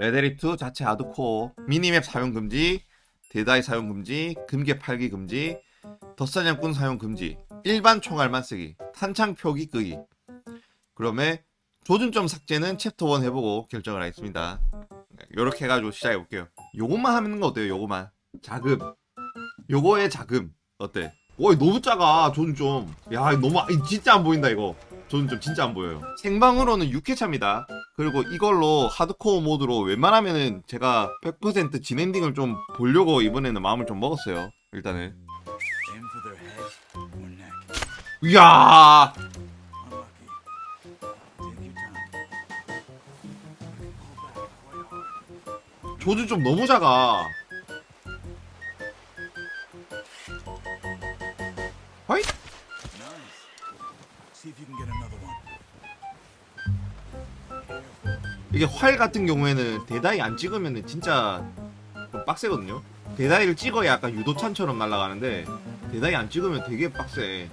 레데리2 자체 하드코어 미니맵 사용 금지 데다이 사용 금지 금괴 팔기 금지 덧사냥꾼 사용 금지 일반 총알만 쓰기 탄창 표기 끄기. 그러면 조준점 삭제는 챕터 1 해보고 결정을 하겠습니다. 요렇게 해가지고 시작해 볼게요. 요것만 하는 거 어때요 요거만? 자금. 요거의 자금. 어때? 오 너무 작아 조준점. 야 너무 아, 진짜 안 보인다 이거. 조준점 진짜 안 보여요. 생방으로는 6회차입니다 그리고 이걸로 하드코어 모드로 웬만하면은 제가 100% 진엔딩을 좀 보려고 이번에는 마음을 좀 먹었어요 일단은. 이야. 조준 좀 너무 작아 허이? 이게 활 같은 경우에는 대다이 안 찍으면은 진짜 좀 빡세거든요. 대다이를 찍어야 약간 유도찬처럼 날아가는데 대다이 안 찍으면 되게 빡세.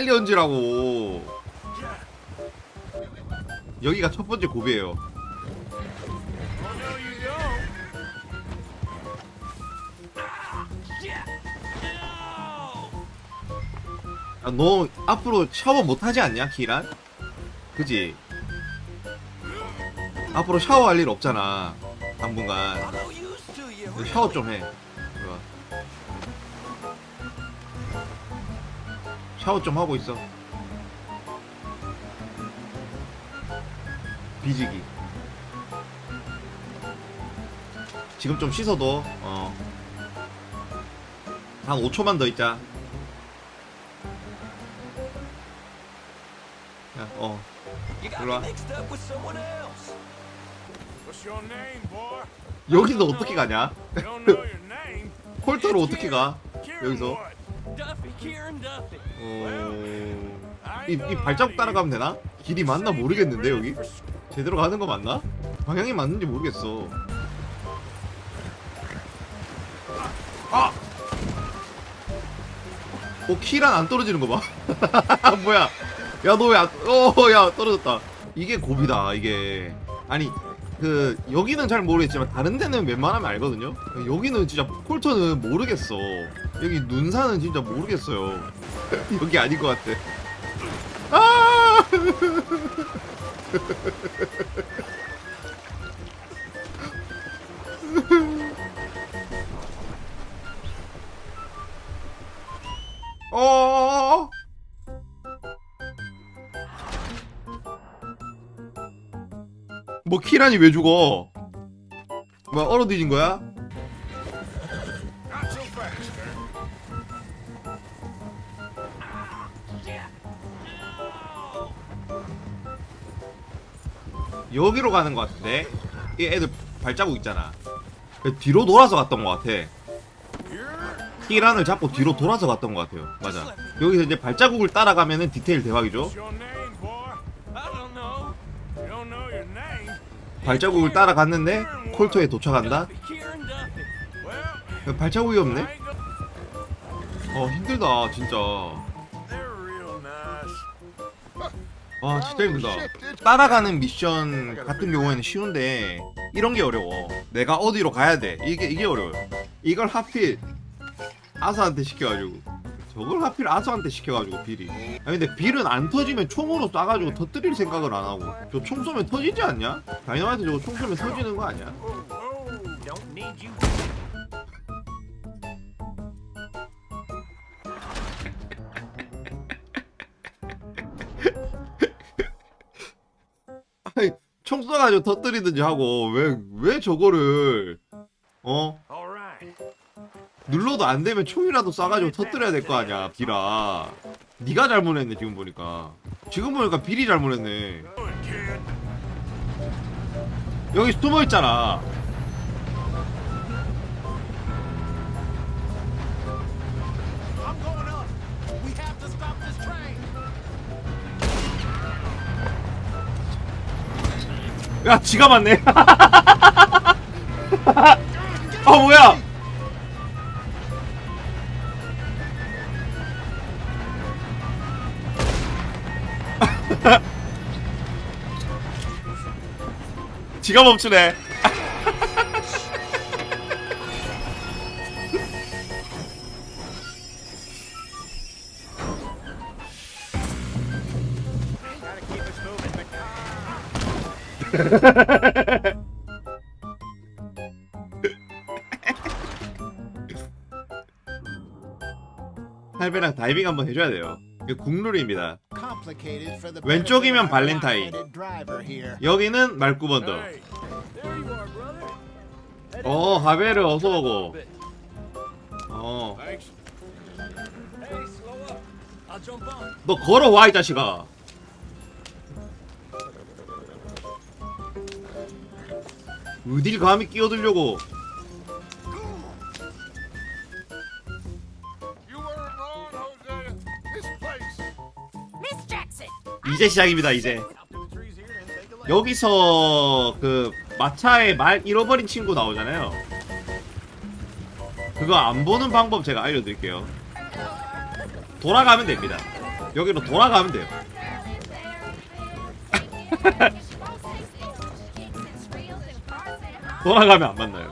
빨리 얹으라고. 여기가 첫 번째 고비예요. 아, 너 앞으로 샤워 못 하지 않냐, 키란? 그지? 앞으로 샤워할 일 없잖아. 당분간. 너 샤워 좀 해. 샤워 좀 하고 있어. 비지기. 지금 좀 씻어도, 어. 한 5초만 더 있자. 야, 어. Boy? 여기서 어떻게 가냐? 폴터로 어떻게 가? 여기서? 어... 이, 이 발자국 따라가면 되나? 길이 맞나 모르겠는데 여기? 제대로 가는 거 맞나? 방향이 맞는지 모르겠어. 아! 어 키란 안 떨어지는 거 봐. 뭐야? 야 너 왜 안? 어야 떨어졌다. 이게 고비다 이게. 아니 그 여기는 잘 모르겠지만 다른 데는 웬만하면 알거든요. 여기는 진짜 폴터는 모르겠어. 여기 눈사는 진짜 모르겠어요. 여기 아닌 것 같아. 아! 어. 뭐 키란이 왜 죽어? 뭐야 얼어 뒤진 거야? 여기로 가는 것 같은데? 이 애들 발자국 있잖아. 그 뒤로 돌아서 갔던 것 같아. 키란을 잡고 뒤로 돌아서 갔던 것 같아요. 맞아. 여기서 이제 발자국을 따라가면은 디테일 대박이죠. 발자국을 따라갔는데 콜토에 도착한다? 발자국이 없네? 어 힘들다 진짜 와 진짜 힘들다. 따라가는 미션 같은 경우에는 쉬운데 이런 게 어려워. 내가 어디로 가야 돼? 이게 이게 어려워요. 이걸 하필 아서한테 시켜가지고. 저걸 하필 아서한테 시켜가지고 빌이. 아니 근데 빌은 안 터지면 총으로 쏴가지고 터뜨릴 생각을 안 하고. 저 총 쏘면 터지지 않냐? 다이너마이트 저거 총 쏘면 터지는 거 아니야? 총 쏴가지고 터뜨리든지 하고 왜 왜 저거를 어? 눌러도 안 되면 총이라도 쏴가지고 터뜨려야 될 거 아니야 비라 네가 잘못했네 지금 보니까 지금 보니까 비리 잘못했네. 여기 숨어 있잖아 야 지가 맞네. 아 뭐야? 지가 멈추네 할배랑 다이빙 한번 해줘야 돼요 이게 국룰입니다 왼쪽이면 발렌타인. 여기는 말구번더 어 하베르 어서 오고. 어너 jump on. 걸어와 이 자식아 어딜 감히 끼어들려고! 이제 시작입니다 이제. 여기서 그 마차에 말 잃어버린 친구 나오잖아요 그거 안 보는 방법 제가 알려드릴게요 돌아가면 됩니다 여기로 돌아가면 돼요 돌아가면 안 만나요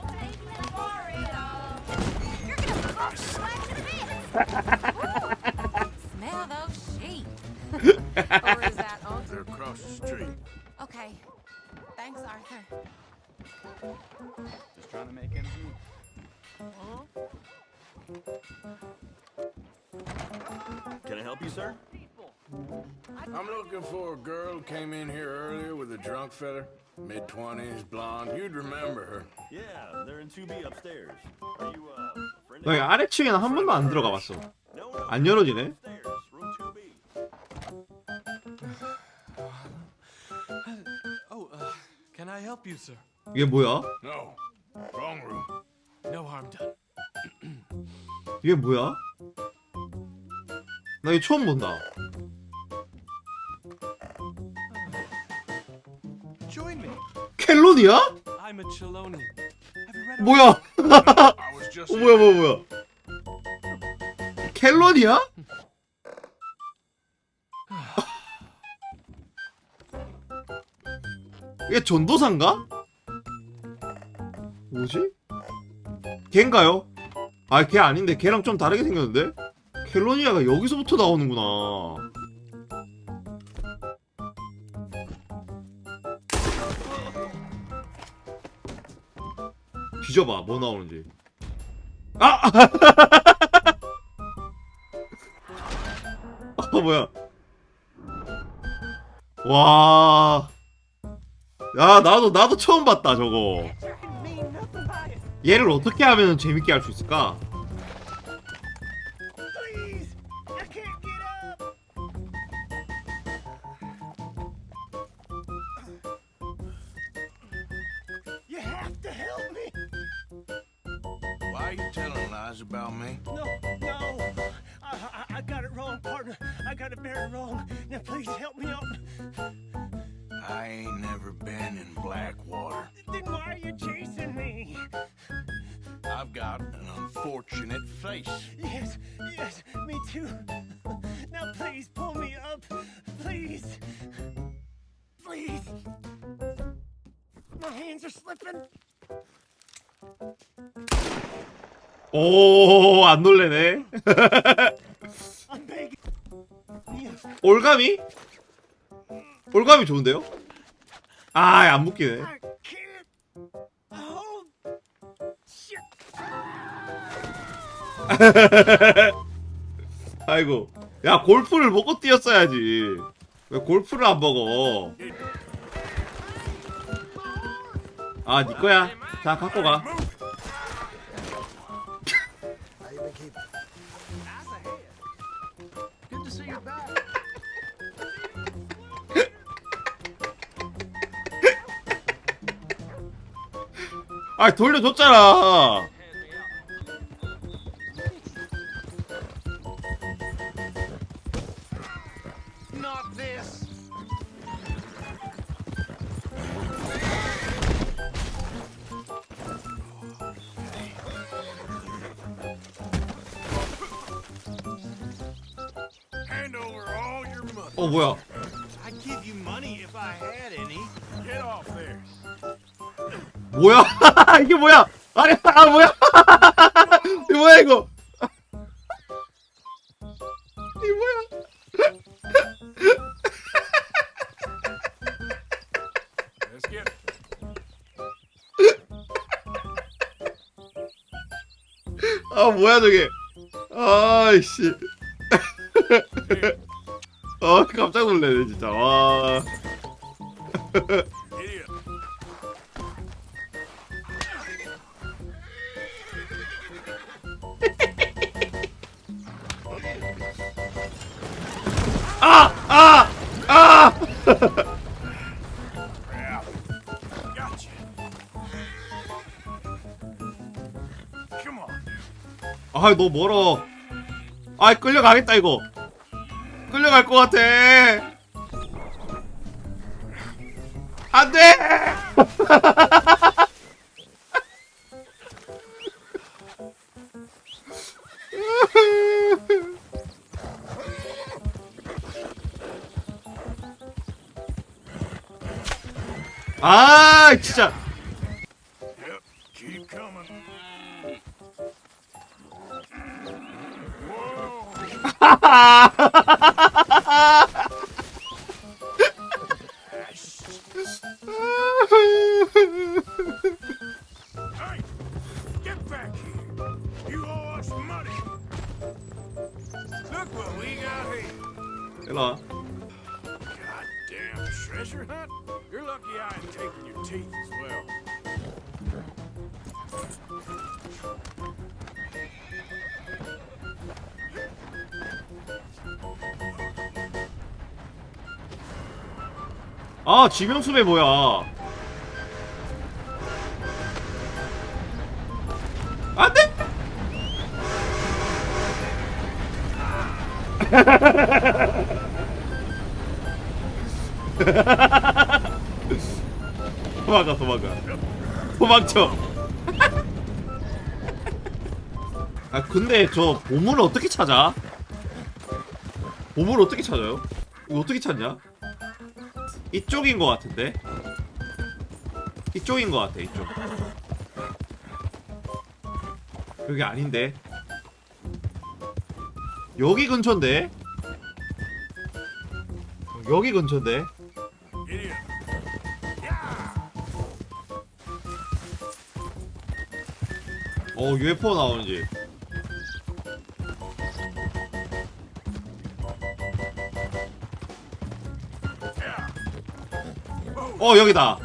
Smell those sheep. or is that Uncle? They're across the street. Okay. Thanks, Arthur. Just trying to make ends meet. Can I help you, sir? I'm looking for a girl who came in here earlier with a drunk fella. Mid 20s, blonde. You'd remember her. Yeah, they're in 2B upstairs. Are you, uh, a friend 여기 of 아래층에는 한 번도 안 들어가 봤어 No, no. 안 열어지네 Upstairs, room 2B. Oh, uh, can I help you, sir? 이게 뭐야? No. Wrong room. No harm done. 이게 뭐야? 나 이거 처음 본다 켈론이야? I'm a Chelonian. Have you read 뭐야? I was just. 어, 뭐야 뭐야 뭐야 켈론이야? 이게 전도사인가? 뭐지? 걔인가요? 아 걔 아닌데 걔랑 좀 다르게 생겼는데? 켈로니아가 여기서부터 나오는구나 뒤져봐 뭐 나오는지 아! 아 뭐야 와. 야, 나도 나도 처음 봤다, 저거. 얘를 어떻게 하면 재밌게 할 수 있을까? Lies about me? No, no! I, I, I got it wrong, partner. I got it very wrong. Now please help me up. I ain't never been in Blackwater. Then why are you chasing me? I've got an unfortunate face. Yes, yes, me too. Now please pull me up. Please. Please. My hands are slipping. 오, 안 놀래네. 올가미? 올가미 좋은데요? 아, 안 묶이네. 아이고. 야, 골프를 먹고 뛰었어야지. 왜 골프를 안 먹어? 아, 니 거야. 자, 갖고 가. 아, 돌려줬잖아. 어 뭐야? I'd give you money if I had any. Get off there. 뭐야? 이게 뭐야? 아니 아 뭐야? 이거 뭐야 이거? 이게 뭐야? Let's get. 아 뭐야 저게? 아이씨. 진짜. 와. 아! 아! 아! Come on. 아, 너 멀어. 아, 끌려가겠다 이거. 끌려갈 것 같아. Hey, 지명수배 뭐야? 안돼! 도망가 도망가. 도망쳐. 아 근데 저 보물 어떻게 찾아? 보물 어떻게 찾아요? 이거 어떻게 찾냐 이쪽인 것 같은데? 이쪽인 것 같아 이쪽. 여기 아닌데? 여기 근처인데? 여기 근처인데. 어 UFO 나오는지 어 여기다.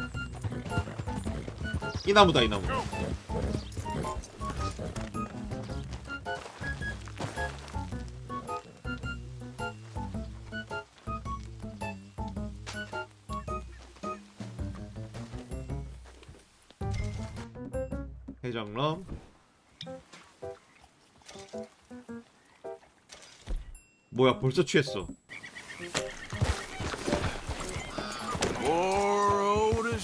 이 나무다 이 나무. 해장럼. 뭐야 벌써 취했어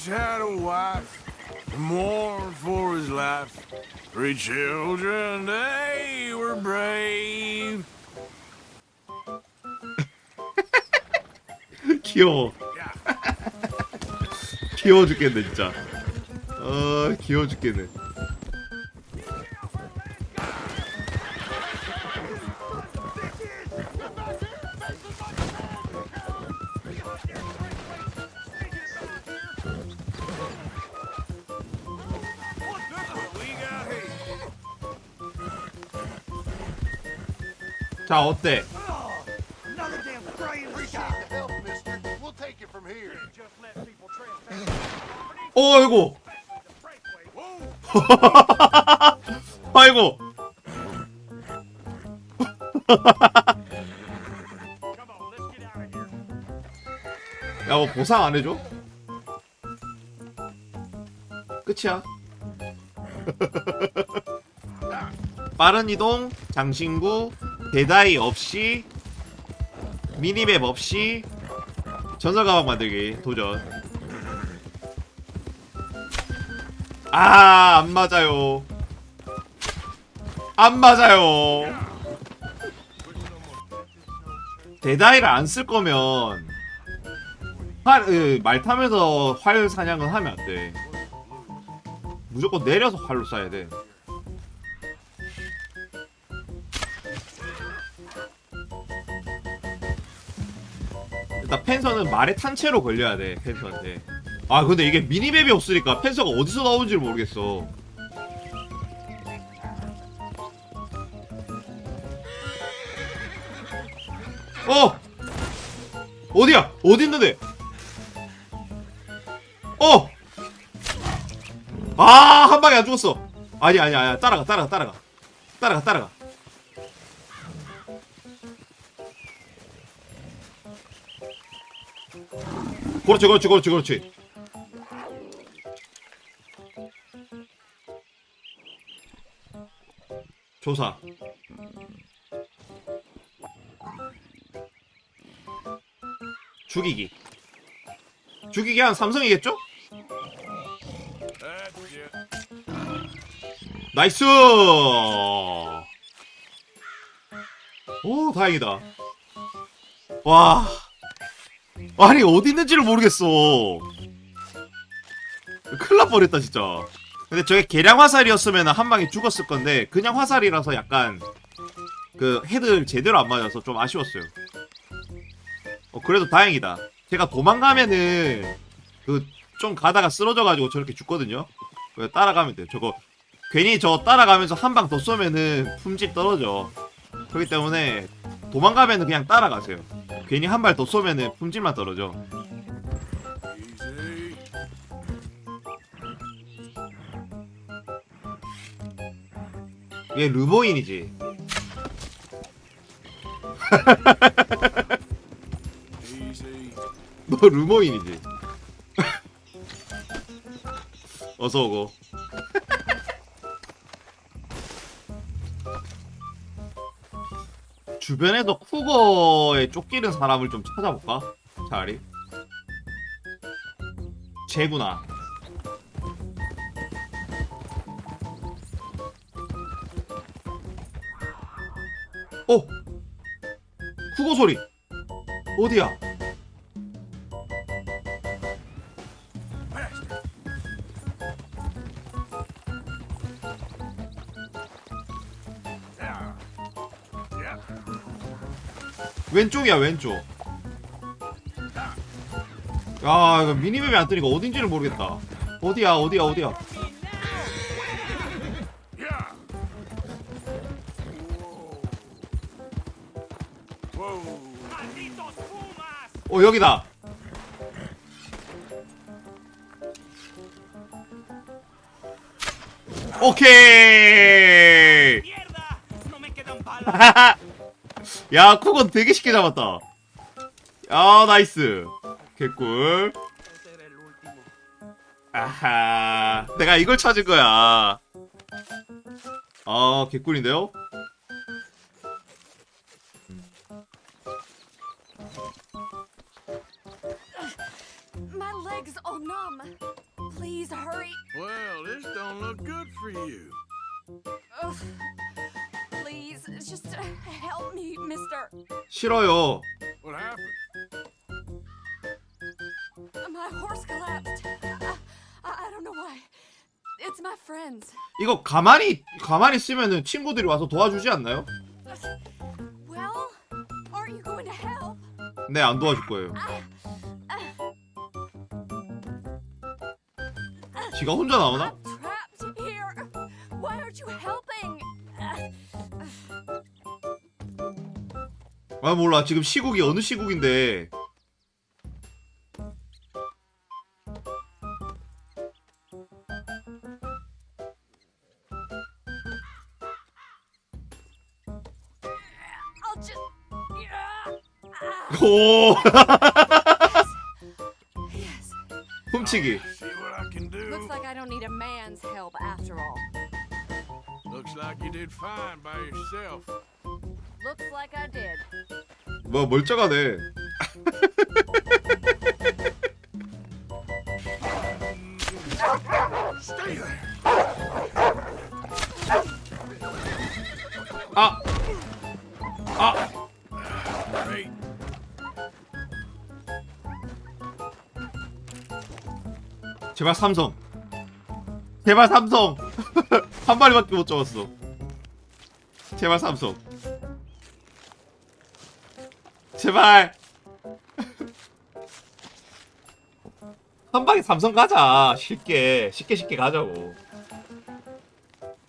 Otis had a wife, mourned for his life. Three children, they were brave. 귀여워 귀여워 죽겠네 진짜 어 귀여워 죽겠네 people trespass. 어 아이고! 아이고. 야 뭐 보상 안 해줘? 끝이야 빠른 이동 장신구 대다이 없이 미니맵 없이 전설 가방 만들기 도전 아 안 맞아요 안 맞아요 데다이를 안 쓸 거면 활, 으, 말 타면서 활 사냥은 하면 안 돼. 무조건 내려서 활로 쏴야 돼. 펜서는 말에 탄 채로 걸려야 돼 펜서한테. 아 근데 이게 미니맵이 없으니까 펜서가 어디서 나오는지 모르겠어. 어! 어디야? 어디 있는데? 어! 아, 한 방에 안 죽었어. 아니, 아니, 아니, 따라가, 따라가, 따라가. 따라가, 따라가. 그렇지, 그렇지, 그렇지, 그렇지. 조사. 죽이기. 죽이기 한 삼성이겠죠? 나이스! 오, 다행이다. 와. 아니, 어디 있는지를 모르겠어. 큰일 날 뻔했다, 진짜. 근데 저게 계량 화살이었으면 한 방에 죽었을 건데, 그냥 화살이라서 약간, 그, 헤드 제대로 안 맞아서 좀 아쉬웠어요. 어, 그래도 다행이다. 제가 도망가면은, 그, 좀 가다가 쓰러져가지고 저렇게 죽거든요? 따라가면 돼요. 저거, 괜히 저 따라가면서 한 방 더 쏘면은 품질 떨어져. 그렇기 때문에 도망가면은 그냥 따라가세요. 괜히 한 발 더 쏘면은 품질만 떨어져. 얘 르보인이지. 너 르모인이지. 어서 오고. 주변에서 쿠거에 쫓기는 사람을 좀 찾아볼까? 차라리. 쟤구나. 어? 쿠거 소리. 어디야? 왼쪽이야 왼쪽. 야 이거 미니맵이 안 뜨니까 어딘지를 모르겠다. 어디야 어디야 어디야. 어 여기다. 오케이 야 쿠건 되게 쉽게 잡았다 야 나이스 개꿀 아하 내가 이걸 찾은 거야 아 개꿀인데요 My legs all numb. Please hurry. Well, this don't look good for you. Ugh. 싫어요 happened? My horse collapsed. I, I, I don't know why. It's my friends. 이거 가만히 가만히 쓰면은 친구들이 와서 도와주지 않나요? Well, aren't you going to help? 네 안 도와줄 거예요 지가 혼자 나오나? 아 몰라 지금 시국이 어느 시국인데. Ah, 오. 훔치기. Looks like I don't need a man's help after all. Looks like you did fine by yourself. Looks like I did. 뭐 멀쩡하네. 아. 아. 제발 삼성. 제발 삼성. 한 마리밖에 못 잡았어. 제발 삼성. 제발. 한 방에 삼성 가자. 쉽게 쉽게 쉽게 가자고.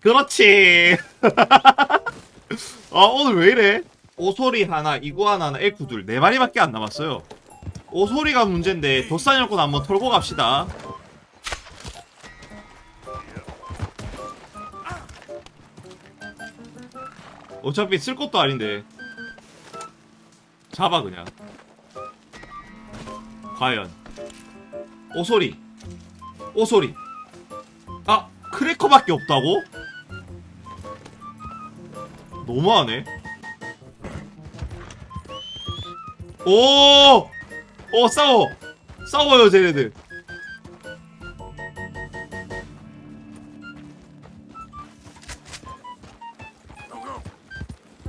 그렇지. 아 오늘 왜 이래? 오소리 하나, 이구아나 하나, 엘쿠 둘, 네 마리밖에 안 남았어요. 오소리가 문제인데 도사냥꾼 한번 털고 갑시다. 어차피 쓸 것도 아닌데 잡아 그냥. 과연 오소리, 오소리. 아 크래커밖에 없다고? 너무하네. 오! 오, 싸워! 싸워요, 쟤네들.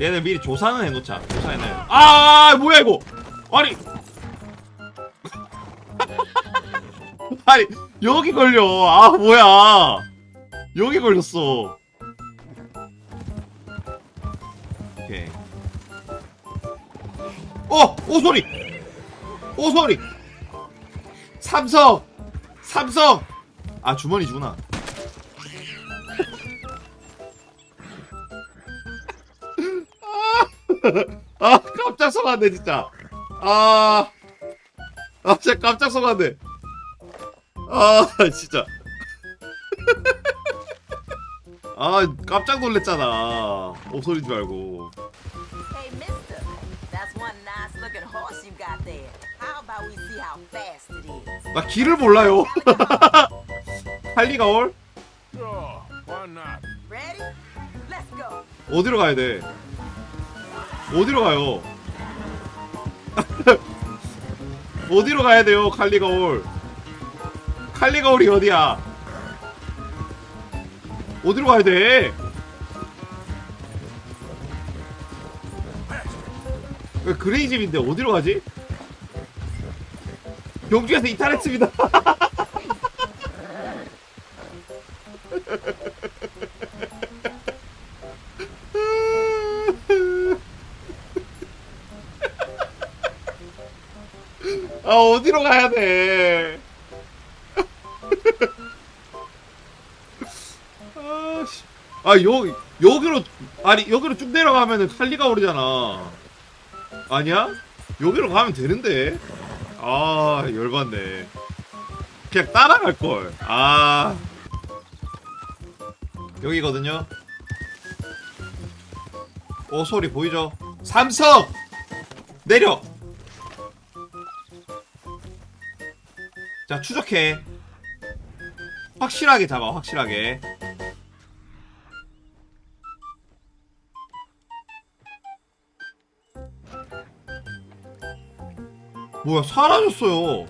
얘네 미리 조사는 해놓자. 조사해놔. 아, 뭐야, 이거! 아니! 아니, 여기 걸려. 아, 뭐야. 여기 걸렸어. 오케이. 어! 오소리! 오소리! 삼성! 삼성! 아 주머니 주나 아, 아 깜짝 속았네 진짜 아, 아 진짜 깜짝 속았네 아 진짜 아 깜짝 놀랬잖아 오소리인 줄 알고 Hey, mister, that's one nice looking horse you got there. How about we see how fast it is? 나 길을 몰라요 할리가 올? Sure, why not? Ready? Let's go. 어디로 가야 돼? 어디로 가요? 어디로 가야 돼요, 칼리가올? 칼리가올이 어디야? 어디로 가야 돼? 왜 그레이집인데 어디로 가지? 경주에서 이탈했습니다. 아 어디로 가야 돼? 아, 씨. 아 여기 여기로 아니 여기로 쭉 내려가면은 칼리가 오르잖아. 아니야? 여기로 가면 되는데. 아 열받네. 그냥 따라갈 걸. 아 여기거든요. 오 소리 보이죠? 삼성 내려. 자 추적해. 확실하게 잡아 확실하게. 뭐야 사라졌어요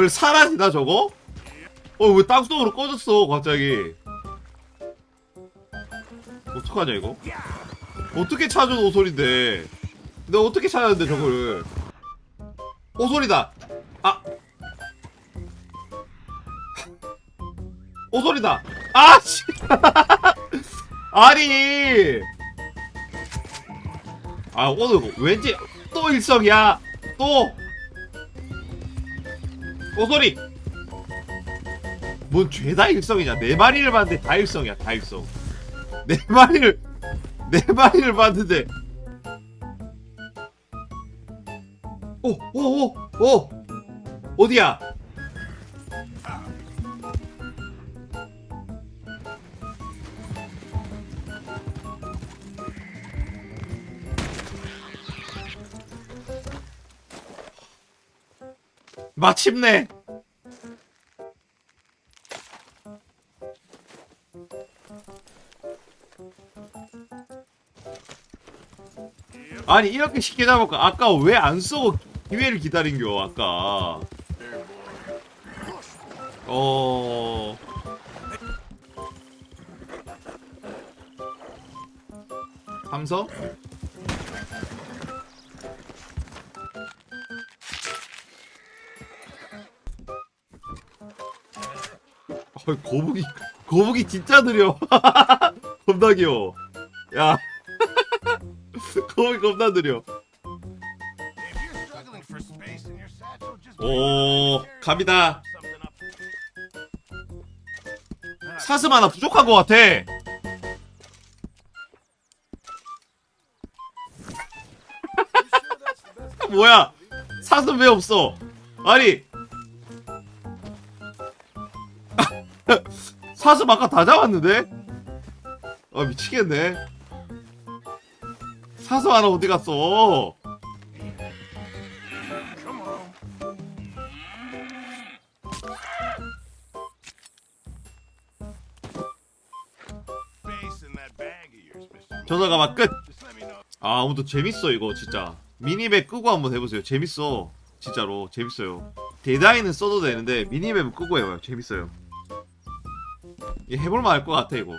왜 사라지나 저거? 어 왜 땅속으로 꺼졌어 갑자기? 어떡하냐 이거? 어떻게 찾은 오소리인데? 내가 어떻게 찾았는데 저거를? 오소리다! 아! 오소리다! 아씨! 아니! 아 오늘 왠지 또 일성이야! 또 오소리. 뭔 죄다 일성이냐. 네 마리를 봤는데 다 일성이야 다 일성. 네 마리를 네 마리를 봤는데. 오오오오 어디야 마침내 아니 이렇게 쉽게 잡았고 아까 왜 안 쏘고 기회를 기다린겨 아까 어. 함성? 거북이 거북이 진짜 느려. 겁나 귀여워. 야. 거북이 겁나 느려. 오, 갑니다. 사슴 하나 부족한 것 같아. 뭐야? 사슴 왜 없어? 아니. 사슴 아까 다 잡았는데? 아 미치겠네. 사슴 하나 어디 갔어? 전화가 끝. Me know. 아, 아무튼 재밌어 이거 진짜. 미니맵 끄고 한번 해보세요. 재밌어. 진짜로 재밌어요. 데다이는 써도 되는데 미니맵은 끄고 해봐요. 재밌어요. 이 해볼만 할 것 같아 이거.